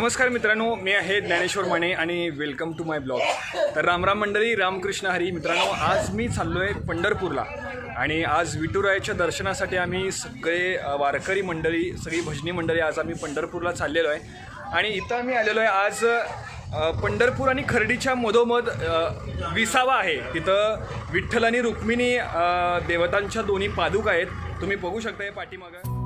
नमस्कार मित्रांनो मी आहे ज्ञानेश्वर माने आणि वेलकम टू माय ब्लॉग तर रामराम मंडळी रामकृष्ण हरी मित्रांनो आज मी चाललो आहे पंढरपूरला. आणि आज विठुरायाच्या दर्शनासाठी आम्ही सगळे वारकरी मंडळी सगळी भजनी मंडळी आज आम्ही पंढरपूरला चाललेलो आहे आणि इथं आम्ही आलेलो आहे आज पंढरपूर आणि खर्डीच्या मधोमध विसावा आहे. तिथं विठ्ठल आणि रुक्मिणी देवतांच्या दोन्ही पादुक आहेत. तुम्ही बघू शकता हे पाठीमागं.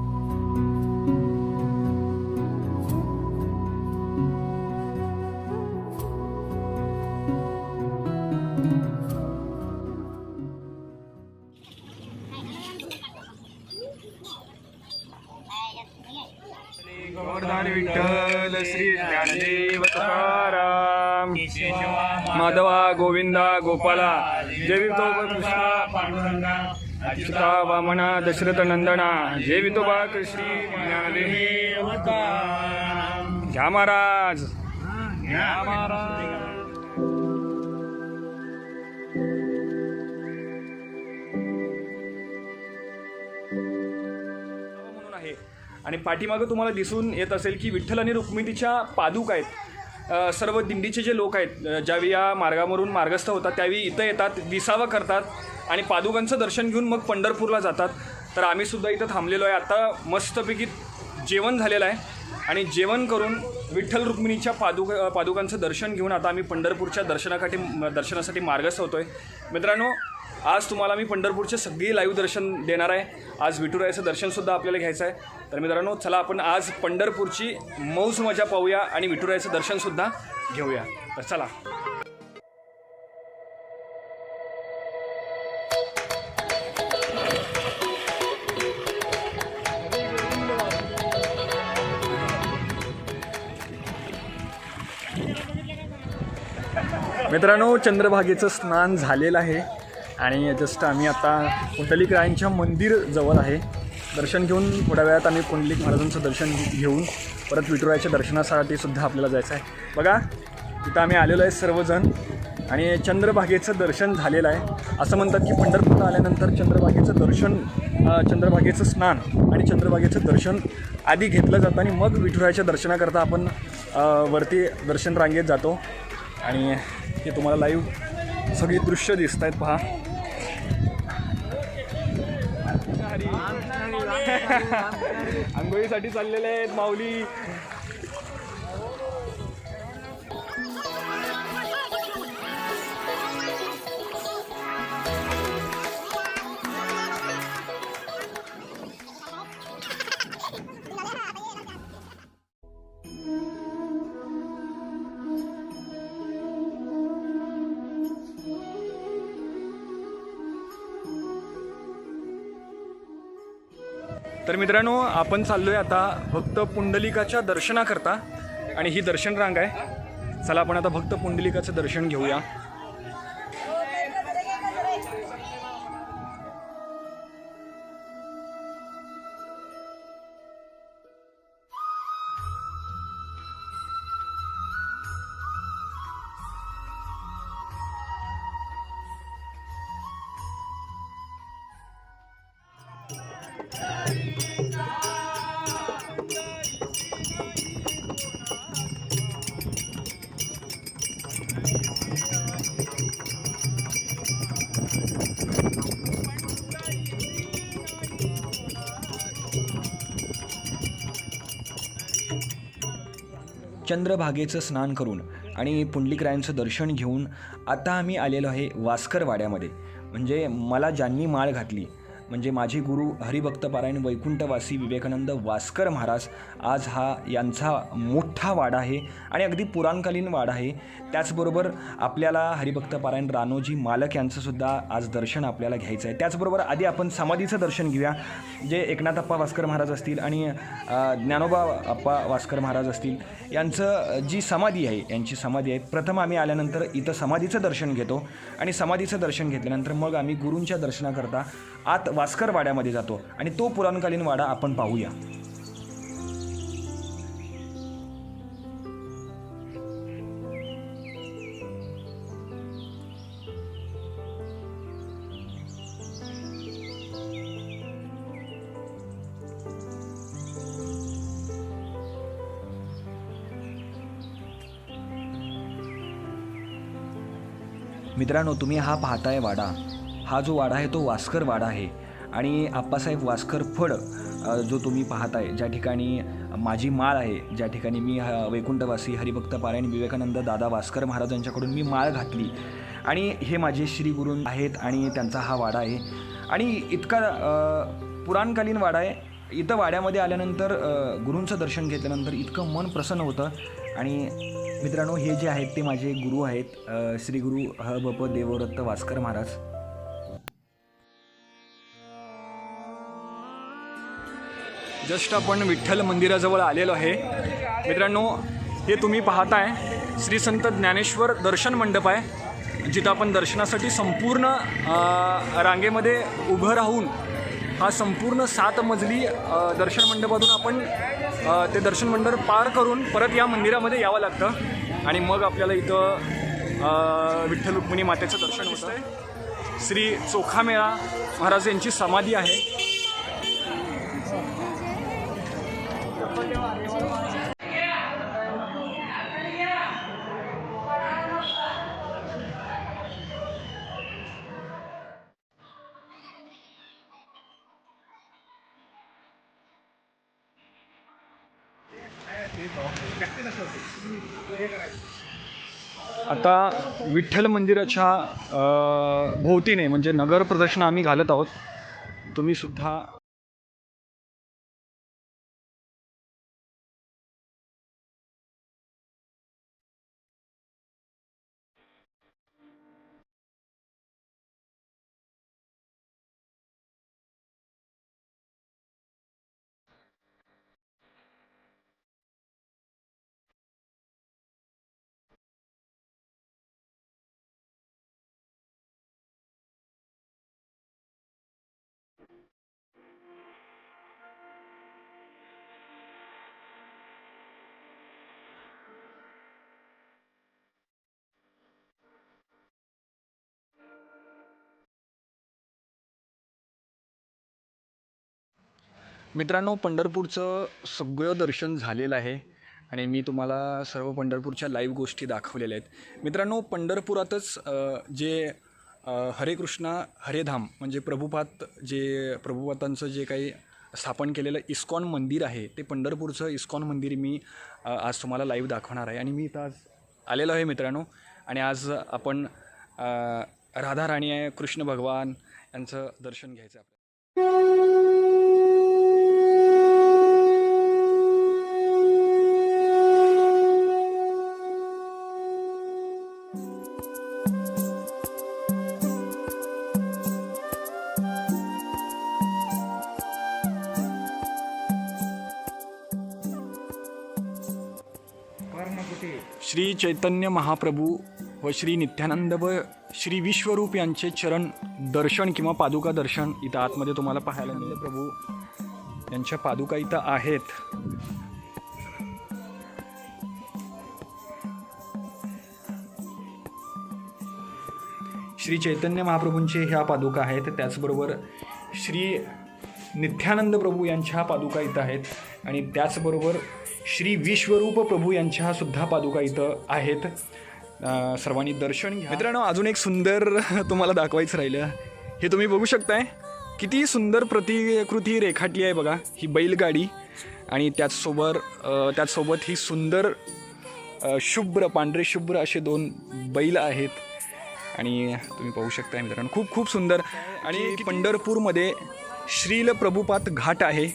गोवर्धन विठ्ठल श्री ज्ञानदेव तुकाराम. माधवा गोविंदा गोपाला जय विठोबा कृष्णा अच्युता वामना दशरथ नंदना जय विठोबा कृष्णी ज्ञानदेव घ्या महाराज. घ्या महाराज. आणि पाठीमागं तुम्हाला दिसून येत असेल की विठ्ठल आणि रुक्मिणीच्या पादुक आहेत. सर्व दिंडीचे जे लोक आहेत ज्यावेळी या मार्गावरून मार्गस्थ होतात त्यावेळी इथं येतात विसावा करतात आणि पादुकांचं दर्शन घेऊन मग पंढरपूरला जातात. तर आम्हीसुद्धा इथं थांबलेलो आहे. आता मस्तपैकी जेवण झालेलं आहे आणि जेवण करून विठ्ठल रुक्मिणीच्या पादुक पादुकांचं दर्शन घेऊन आता आम्ही पंढरपूरच्या दर्शनासाठी दर्शनासाठी मार्गस्थ होतो आहे मित्रांनो आज तुम्हाला मी पंढरपूरचे सगळी लाईव्ह दर्शन देणार आहे. आज विठुरायाचं दर्शनसुद्धा आपल्याला घ्यायचं आहे. तर मित्रांनो चला आपण आज पंढरपूरची मौज मजा पाहूया आणि विठुरायाचं दर्शनसुद्धा घेऊया. तर चला. मित्रांनो चंद्रभागेचं स्नान झालेलं आहे. आणि जस्ट आम्ही आता कुंडलिक रायांच्या मंदिर जवळ आहे. दर्शन घेऊन थोड्या वेळात आम्ही कुंडलिक महाराजांचं दर्शन घेऊन परत विठुरायाच्या दर्शनासाठी सुद्धा आपल्याला जायचं आहे. बघा तिथं आम्ही आलेलो आहे सर्वजण आणि चंद्रभागेचं दर्शन झालेलं आहे. असं म्हणतात की पंढरपूरला आल्यानंतर चंद्रभागेचं दर्शन चंद्रभागेचं स्नान आणि चंद्रभागेचं दर्शन आधी घेतलं जातं आणि मग विठुरायाच्या दर्शनाकरता आपण वरती दर्शन रांगेत जातो. आणि हे तुम्हाला लाईव्ह सगळी दृश्य दिसत आहेत पहा. आंघोळीसाठी चाललेले आहेत माऊली. तर मित्रांनो आपण चाललो आहे आता भक्त पुंडलिकाच्या दर्शनाकरता. आणि ही दर्शन रांग आहे. चला आपण आता भक्त पुंडलिकाचं दर्शन घेऊया. चंद्रभागेचं स्नान करून आणि पुंडलिकरायांचं दर्शन घेऊन आता आम्ही आलेलो आहे वास्कर वाड्यामध्ये म्हणजे मला ज्यांनी माळ घातली म्हणजे माझे गुरु हरिभक्तपारायण वैकुंठवासी विवेकानंद वास्कर महाराज आज हा यांचा मोठा वाडा आहे आणि अगदी पुराणकालीन वाडा आहे. त्याचबरोबर आपल्याला हरिभक्तपारायण रानोजी मालक यांचंसुद्धा आज दर्शन आपल्याला घ्यायचं आहे. त्याचबरोबर आधी आपण समाधीचं दर्शन घेऊया जे एकनाथ अप्पा वास्कर महाराज असतील आणि ज्ञानोबा अप्पा वास्कर महाराज असतील यांचं जी समाधी आहे यांची समाधी आहे. प्रथम आम्ही आल्यानंतर इथं समाधीचं दर्शन घेतो आणि समाधीचं दर्शन घेतल्यानंतर मग आम्ही गुरूंच्या दर्शनाकरता आत वास्कर वाड्यामध्ये जातो आणि तो पुराणकालीन वाडा आपण पाहूया. मित्रांनो तुम्ही हा पाहताय वाडा. हा जो वाडा आहे तो वास्कर वाडा आहे. आणि आप्पासाहेब वास्कर फड जो तुम्ही पाहताय ज्या ठिकाणी माझी माळ आहे ज्या ठिकाणी मी ह- वैकुंठवासी हरिभक्त पारायण विवेकानंद दादा वास्कर महाराजांच्याकडून मी माळ घातली. आणि हे माझे श्रीगुरू आहेत आणि त्यांचा हा वाडा आहे. आणि इतका पुराणकालीन वाडा आहे. इथं वाड्यामध्ये आल्यानंतर गुरूंचं दर्शन घेतल्यानंतर इतकं मन प्रसन्न होतं. आणि मित्रांनो हे जे आहेत ते माझे गुरु आहेत श्री गुरु ह बप देवदत्त वास्कर महाराज. जस्ट आपण विठ्ठल मंदिराजवळ आलेलो आहे. मित्रांनो हे तुम्ही पाहताय श्री संत ज्ञानेश्वर दर्शन मंडप आहे जिथं आपण दर्शनासाठी संपूर्ण रांगेमध्ये उभं राहून हा संपूर्ण सात मजली दर्शन मंडपातून आपण ते दर्शन मंडप पार करून परत या मंदिरामध्ये यावं लागतं. आणि मग आपल्याला इथं विठ्ठल रुक्मिणी मातेचं दर्शन होतं. श्री चोखामेळा महाराज यांची समाधी आहे. आता विठ्ठल मंदिराच्या भोवतीने म्हणजे नगर प्रदर्शन आम्ही घालत आहोत. तुम्ही मित्रांनो पंढरपूरचं सगळं दर्शन झालेलं आहे आणि मी तुम्हाला सर्व पंढरपूरच्या लाईव्ह गोष्टी दाखवलेल्या आहेत. मित्रांनो पंढरपुरातच जे हरे कृष्णा हरेधाम म्हणजे प्रभुपात जे प्रभुपातांचं जे काही स्थापन केलेलं इस्कॉन मंदिर आहे ते पंढरपूरचं इस्कॉन मंदिर मी आज तुम्हाला लाईव्ह दाखवणार आहे. आणि मी इथं आज आलेलो आहे मित्रांनो. आणि आज आपण राधा राणी आहे कृष्ण भगवान यांचं दर्शन घ्यायचं आहे श्री चैतन्य महाप्रभू व श्री नित्यानंद व श्री विश्वरूप यांचे चरण दर्शन किंवा पादुका दर्शन इथं आतमध्ये तुम्हाला पाहायला मिळेल. प्रभू यांच्या पादुका इथं आहेत. श्री चैतन्य महाप्रभूंचे ह्या पादुका आहेत. त्याचबरोबर श्री नित्यानंद प्रभू यांच्या पादुका इथं आहेत. आणि त्याचबरोबर श्री विश्वरूप प्रभू यांच्या सुद्धा पादुका इथं आहेत. सर्वांनी दर्शन घ्या. मित्रांनो अजून एक सुंदर तुम्हाला दाखवायचं राहिलं. हे तुम्ही बघू शकताय. किती सुंदर प्रतिकृती रेखाटली आहे बघा ही बैलगाडी. आणि त्याचसोबत त्याचसोबत ही सुंदर शुभ्र पांढरे शुभ्र असे दोन बैल आहेत. आणि तुम्ही पाहू शकता मित्रांनो खूप खूप सुंदर. आणि पंढरपूरमध्ये श्रील प्रभुपात घाट आहे.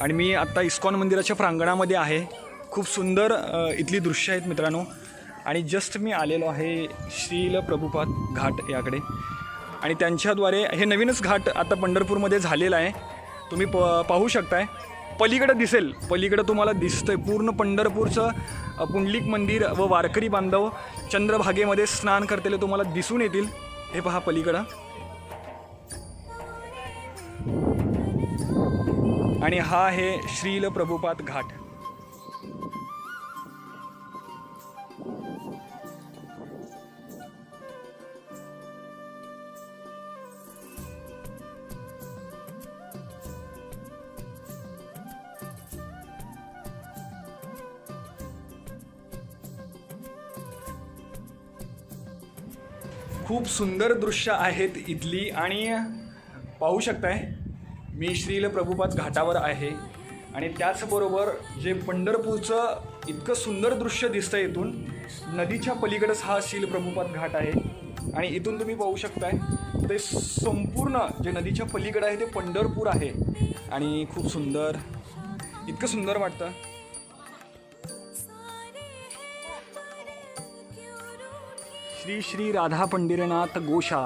आणि मी आत्ता इस्कॉन मंदिराच्या प्रांगणामध्ये आहे. खूप सुंदर इथली दृश्य आहेत मित्रांनो. आणि जस्ट मी आलेलो आहे श्रील प्रभुपात घाट याकडे. आणि त्यांच्याद्वारे हे नवीनच घाट आता पंढरपूरमध्ये झालेलं आहे. तुम्ही प पाहू शकताय. पलीकडं दिसेल. पलीकडं तुम्हाला दिसतंय. पूर्ण पंढरपूरचं पुंडलिक मंदिर व वारकरी बांधव चंद्रभागेमध्ये स्नान करतेले तुम्हाला दिसून येतील. हे पहा पलीकडं. आणि हा आहे श्रील प्रभुपात घाट. खूप सुंदर दृश्य आहेत इथली आणि पाहू शकताय मी श्रील प्रभुपाद घाटावर आहे. आणि त्याचबरोबर जे पंढरपूरचं इतकं सुंदर दृश्य दिसतं इथून नदीच्या पलीकडेच हा शील प्रभुपाद घाट आहे. आणि इथून तुम्ही पाहू शकताय ते संपूर्ण जे नदीच्या पलीकडं आहे ते पंढरपूर आहे. आणि खूप सुंदर इतकं सुंदर वाटतं. श्री श्री राधा पंडिरनाथ गोशा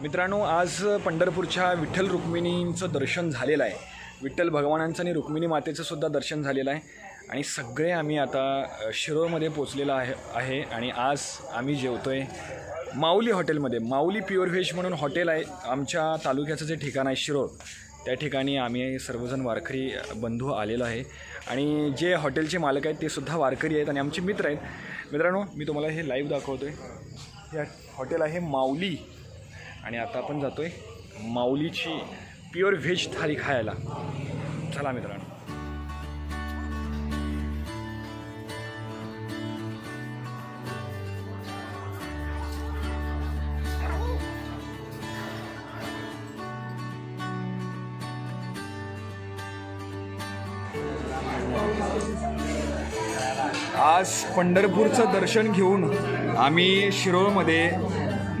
मित्रांनो आज पंढरपूरच्या विठ्ठल रुक्मिणींचं दर्शन झालेलं आहे. विठ्ठल भगवानांचं आणि रुक्मिणी मातेचं सुद्धा दर्शन झालेलं आहे. आणि सगळे आम्ही आता शिरोळमध्ये पोचलेलं आहे आहे आणि आज आम्ही जेवतो आहे माऊली हॉटेलमध्ये. माऊली प्युअर व्हेज म्हणून हॉटेल आहे. आमच्या तालुक्याचं जे ठिकाण आहे शिरोळ त्या ठिकाणी आम्ही सर्वजण वारकरी बंधू आलेलो आहे. आणि जे हॉटेलचे मालक आहेत ते सुद्धा वारकरी आहेत आणि आमचे मित्र आहेत. मित्रांनो मी तुम्हाला हे लाईव्ह दाखवतो आहे हे हॉटेल आहे माऊली. आणि आता आपण आहे माऊलीची प्युअर व्हेज थाली खायला. चला मित्रांनो. आज पंढरपूरचं दर्शन घेऊन आम्ही शिरोळमध्ये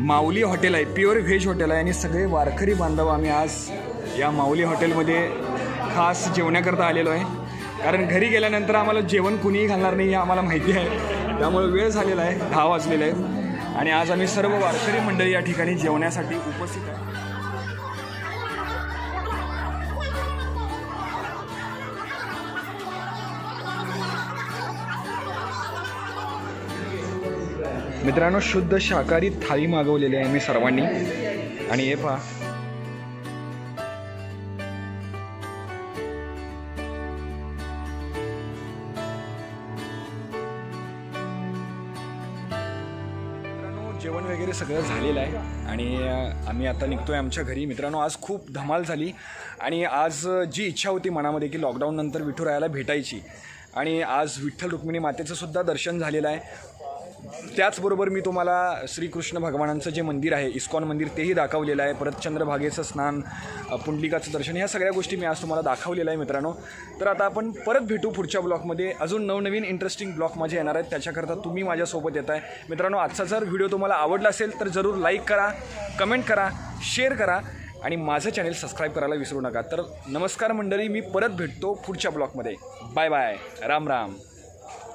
माऊली हॉटेल आहे प्युअर व्हेज हॉटेल आहे आणि सगळे वारकरी बांधव आम्ही आज या माऊली हॉटेलमध्ये खास जेवण्याकरता आलेलो आहे. कारण घरी गेल्यानंतर आम्हाला जेवण कुणीही घालणार नाही हे आम्हाला माहिती आहे. त्यामुळे वेळ झालेला आहे दहा वाजलेला आहे आणि आज आम्ही सर्व वारकरी मंडळी या ठिकाणी जेवण्यासाठी उपस्थित आहे मित्रांनो शुद्ध शाकाहारी थाळी मागवलेली आहे मी सर्वांनी. आणि हे पहा जेवण वगैरे सगळं झालेलं आहे. आणि आम्ही आता निघतो आहे आमच्या घरी. मित्रांनो आज खूप धमाल झाली. आणि आज जी इच्छा होती मनामध्ये की लॉकडाऊननंतर विठुरायाला भेटायची. आणि आज विठ्ठल रुक्मिणी मातेचं सुद्धा दर्शन झालेलं आहे. त्याचबरोबर मी तुम्हाला श्रीकृष्ण भगवानांचं जे मंदिर आहे इस्कॉन मंदिर तेही दाखवलेलं आहे. परत चंद्रभागेचं स्नान पुंडलिकाचं दर्शन ह्या सगळ्या गोष्टी मी आज तुम्हाला दाखवलेल्या आहे मित्रांनो. तर आता आपण परत भेटू पुढच्या ब्लॉकमध्ये. अजून नवनवीन इंटरेस्टिंग ब्लॉक माझे येणार आहेत. त्याच्याकरता तुम्ही माझ्यासोबत येत आहे मित्रांनो आजचा जर व्हिडिओ तुम्हाला आवडला असेल तर जरूर लाईक करा कमेंट करा शेअर करा आणि माझं चॅनेल सबस्क्राईब करायला विसरू नका. तर नमस्कार मंडळी मी परत भेटतो पुढच्या ब्लॉकमध्ये. Bye bye Ram Ram.